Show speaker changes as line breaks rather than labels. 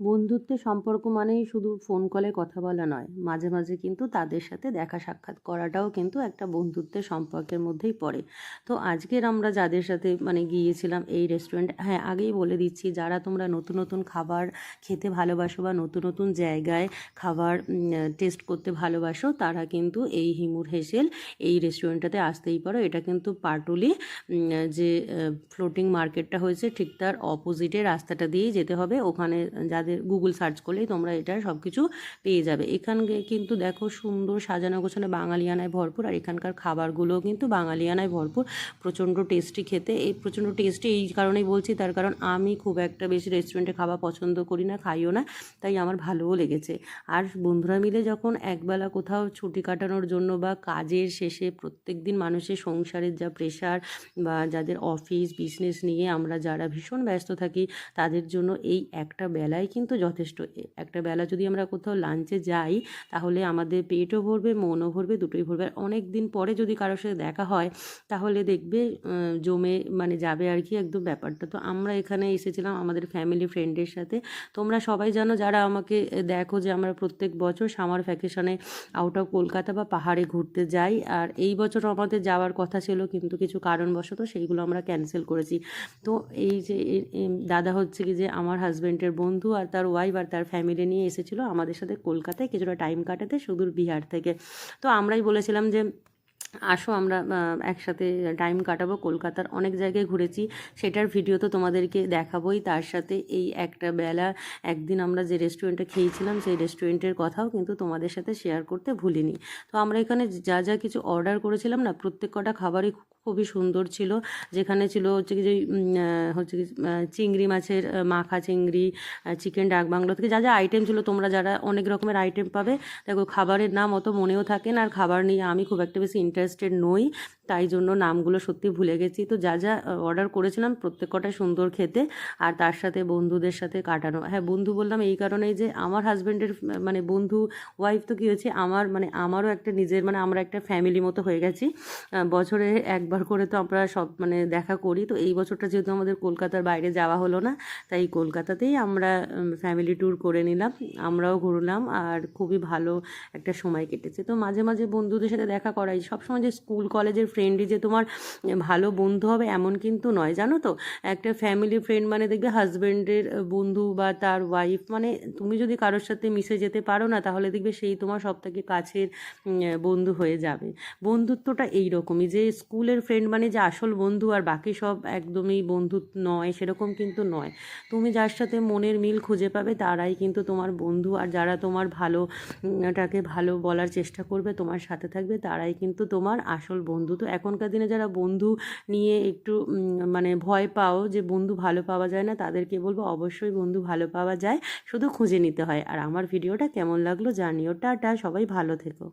বন্ধুত্বের সম্পর্ক মানেই শুধু ফোন কলে কথা বলা নয়, মাঝে মাঝে কিন্তু তাদের সাথে দেখা সাক্ষাৎ করাটাও কিন্তু একটা বন্ধুত্বের সম্পর্কের মধ্যেই পড়ে। তো আজকের আমরা যাদের সাথে মানে গিয়েছিলাম এই রেস্টুরেন্ট হ্যাঁ আগেই বলে দিচ্ছি, যারা তোমরা নতুন নতুন খাবার খেতে ভালোবাসো বা নতুন নতুন জায়গায় খাবার টেস্ট করতে ভালোবাসো, তারা কিন্তু এই হিমুর হেসেল এই রেস্টুরেন্টটাতে আসতেই পারো। এটা কিন্তু পাটুলি যে ফ্লোটিং মার্কেটটা হয়েছে, ঠিক তার অপোজিটে রাস্তাটা দিয়েই যেতে হবে। ওখানে যাদের গুগল সার্চ করলেই তোমরা এটা সব কিছু পেয়ে যাবে। এখানে কিন্তু দেখো সুন্দর সাজানো গোছানো বাঙালিয়ানায় ভরপুর আর এখানকার খাবারগুলোও কিন্তু বাঙালিয়ানায় ভরপুর। প্রচণ্ড টেস্টি খেতে। এই প্রচণ্ড টেস্টি এই কারণেই বলছি, তার কারণ আমি খুব একটা বেশি রেস্টুরেন্টে খাওয়া পছন্দ করি না, খাইও না, তাই আমার ভালোও লেগেছে। আর বন্ধুরা মিলে যখন একবেলা কোথাও ছুটি কাটানোর জন্য বা কাজের শেষে প্রত্যেক দিন মানুষের সংসারের যা প্রেশার বা যাদের অফিস বিজনেস নিয়ে আমরা যারা ভীষণ ব্যস্ত থাকি, তাদের জন্য এই একটা বেলায় কিন্তু যথেষ্ট। একটা বেলা যদি আমরা কোথাও লাঞ্চে যাই, তাহলে আমাদের পেটও ভরবে, মনও ভরবে, দুটোই ভরবে। আর অনেক দিন পরে যদি কারোর সাথে দেখা হয়, তাহলে দেখবে জমে মানে যাবে আর কি একদম ব্যাপারটা। তো আমরা এখানে এসেছিলাম আমাদের ফ্যামিলি ফ্রেন্ডের সাথে। তোমরা সবাই জানো যারা আমাকে দেখো যে আমরা প্রত্যেক বছর সামার ভ্যাকেশনে আউট অফ কলকাতা বা পাহাড়ে ঘুরতে যাই। আর এই বছর আমাদের যাওয়ার কথা ছিল, কিন্তু কিছু কারণবশত সেইগুলো আমরা ক্যান্সেল করেছি। তো এই যে দাদা হচ্ছে কি যে আমার হাজব্যান্ডের বন্ধু আর তার ওয়াইফ আর তার ফ্যামিলি নিয়ে এসেছিল আমাদের সাথে কলকাতায় কিছুটা টাইম কাটাতে সুদূর বিহার থেকে। তো আমরাই বলেছিলাম যে আসো আমরা একসাথে টাইম কাটাবো। কলকাতার অনেক জায়গায় ঘুরেছি। সেটার ভিডিও তো তোমাদেরকে দেখাবোই। তার সাথে এই একটা বেলা একদিন আমরা যে রেস্টুরেন্টে খেয়েছিলাম, সেই রেস্টুরেন্টের কথাও কিন্তু তোমাদের সাথে শেয়ার করতে ভুলিনি। তো আমরা এখানে যা যা কিছু অর্ডার করেছিলাম না, প্রত্যেক কটা খাবারই খুবই সুন্দর ছিল। যেখানে ছিল হচ্ছে কি যে হচ্ছে কি চিংড়ি মাছের মাখা চিংড়ি চিকেন ডাক বাংলো থেকে যা যা আইটেম ছিল তোমরা যারা অনেক রকমের আইটেম পাবে, দেখো খাবারের নাম অত মনেও থাকে না। আর খাবার নিয়ে আমি খুব একটা বেশি ইন্টারেস্টেড নই, তাই জন্য নামগুলো সত্যি ভুলে গেছি। তো যা যা অর্ডার করেছিলাম প্রত্যেক কটাই সুন্দর খেতে আর তার সাথে বন্ধুদের সাথে কাটানো। হ্যাঁ বন্ধু বললাম এই কারণেই যে আমার হাজব্যান্ডের মানে বন্ধু ওয়াইফ তো কী হয়েছে, আমার মানে আমারও একটা নিজের মানে আমরা একটা ফ্যামিলি মতো হয়ে গেছি। বছরে একবার করে তো আমরা সব মানে দেখা করি। তো এই বছরটা যেহেতু আমাদের কলকাতার বাইরে যাওয়া হলো না, তাই কলকাতাতেই আমরা ফ্যামিলি ট্যুর করে নিলাম। আমরাও ঘুরলাম আর খুবই ভালো একটা সময় কেটেছে। তো মাঝে মাঝে বন্ধুদের সাথে দেখা করাই সবসময় যে স্কুল, কলেজের ফ্রেন্ডই যে তোমার ভালো বন্ধু হবে, এমন কিন্তু নয়, জানো তো? একটা ফ্যামিলি ফ্রেন্ড মানে দেখবে হাজব্যান্ডের বন্ধু বা তার ওয়াইফ মানে তুমি যদি কারোর সাথে মিশে যেতে পারো না, তাহলে দেখবে সেই তোমার সব থেকে কাছের বন্ধু হয়ে যাবে। বন্ধুত্বটা এইরকমই যে স্কুলের ফ্রেন্ড মানে যে আসল বন্ধু আর বাকি সব একদমই বন্ধু নয়, সেরকম কিন্তু নয়। তুমি যার সাথে মনের মিল খুঁজে পাবে, তারাই কিন্তু তোমার বন্ধু। আর যারা তোমার ভালো টাকে ভালো বলার চেষ্টা করবে, তোমার সাথে থাকবে, তারাই কিন্তু তোমার আসল বন্ধু। তো এখনকার দিনে যারা বন্ধু নিয়ে একটু মানে ভয় পাও যে বন্ধু ভালো পাওয়া যায় না, তাদেরকে বলব অবশ্যই বন্ধু ভালো পাওয়া যায়। শুধু খুঁজে নিতে হয়। আর আমার ভিডিওটা কেমন লাগল জানিও। টাটা, সবাই ভালো থেকো।